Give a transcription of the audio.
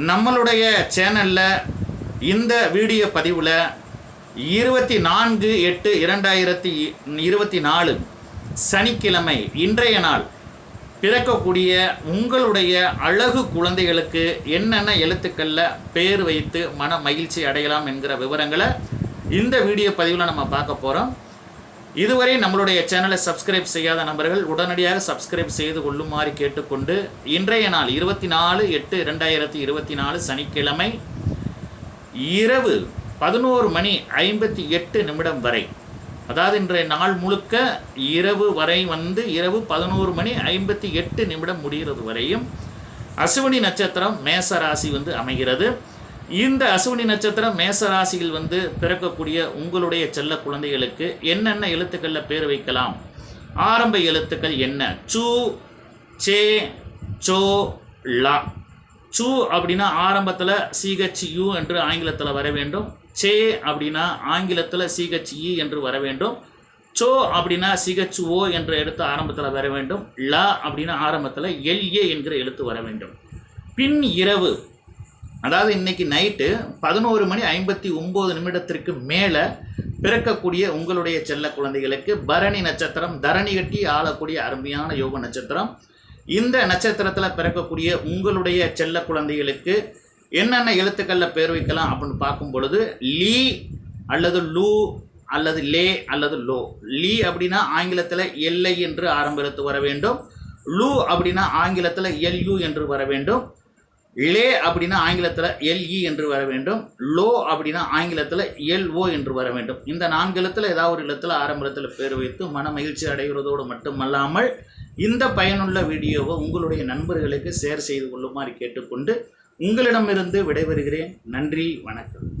நம்மளுடைய சேனலில் இந்த வீடியோ பதிவில் இருபத்தி நான்கு எட்டு இரண்டாயிரத்தி இருபத்தி நாலு சனிக்கிழமை இன்றைய நாள் பிறக்கக்கூடிய உங்களுடைய அழகு குழந்தைகளுக்கு என்னென்ன எழுத்துக்களில் பேர் வைத்து மன மகிழ்ச்சி அடையலாம் என்கிற விவரங்களை இந்த வீடியோ பதிவில் நம்ம பார்க்க போகிறோம் இதுவரை நம்மளுடைய சேனலை சப்ஸ்கிரைப் செய்யாத நபர்கள் உடனடியாக சப்ஸ்கிரைப் செய்து கொள்ளுமாறு கேட்டுக்கொண்டு இன்றைய நாள் இருபத்தி நாலு எட்டு இரண்டாயிரத்தி இருபத்தி நாலு சனிக்கிழமை இரவு பதினோரு மணி ஐம்பத்தி எட்டு நிமிடம் வரை. அதாவது இன்றைய நாள் முழுக்க இரவு வரை வந்து இரவு பதினோரு மணி ஐம்பத்தி எட்டு நிமிடம் முடிகிறது வரையும் அசுவினி நட்சத்திரம் மேச ராசி வந்து அமைகிறது. இந்த அசுவினி நட்சத்திரம் மேச ராசியில் வந்து பிறக்கக்கூடிய உங்களுடைய செல்ல குழந்தைகளுக்கு என்னென்ன எழுத்துக்களில் பேர் வைக்கலாம்? ஆரம்ப எழுத்துக்கள் என்ன? சு சே சோ லா சு அப்படின்னா ஆரம்பத்தில் சிஹெச் யூ என்று ஆங்கிலத்தில் வர வேண்டும். சே அப்படின்னா ஆங்கிலத்தில் சிஹெச் இ என்று வர வேண்டும். சோ அப்படின்னா சிஹெச் ஓ என்ற எழுத்து ஆரம்பத்தில் வர வேண்டும். ல அப்படின்னா ஆரம்பத்தில் எல்ஏ என்கிற எழுத்து வர வேண்டும். பின் இரவு. அதாவது இன்னைக்கு நைட்டு பதினோரு மணி ஐம்பத்தி ஒம்பது நிமிடத்திற்கு மேலே பிறக்கக்கூடிய உங்களுடைய செல்ல குழந்தைகளுக்கு பரணி நட்சத்திரம் தரணி கட்டி ஆளக்கூடிய அருமையான யோக நட்சத்திரம். இந்த நட்சத்திரத்தில் பிறக்கக்கூடிய உங்களுடைய செல்ல குழந்தைகளுக்கு என்னென்ன எழுத்துக்களில் பேர் வைக்கலாம் அப்படின்னு பார்க்கும் பொழுது லீ அல்லது லூ அல்லது லே அல்லது லோ. லீ அப்படின்னா ஆங்கிலத்தில் எல்லை என்று ஆரம்ப எழுத்து வர வேண்டும். லூ அப்படின்னா ஆங்கிலத்தில் எல்யூ என்று வர வேண்டும். லே அப்படின்னா ஆங்கிலத்தில் எல்இ என்று வர வேண்டும். லோ அப்படின்னா ஆங்கிலத்தில் எல்ஓ என்று வர வேண்டும். இந்த நான்கு எழுத்தில் ஏதாவது ஒரு எழுத்தில் ஆரம்ப பேர் வைத்து மன மகிழ்ச்சி அடைகிறதோடு மட்டுமல்லாமல் இந்த பயனுள்ள வீடியோவை உங்களுடைய நண்பர்களுக்கு ஷேர் செய்து கொள்ளுமாறு கேட்டுக்கொண்டு உங்களிடமிருந்து விடைபெறுகிறேன். நன்றி வணக்கம்.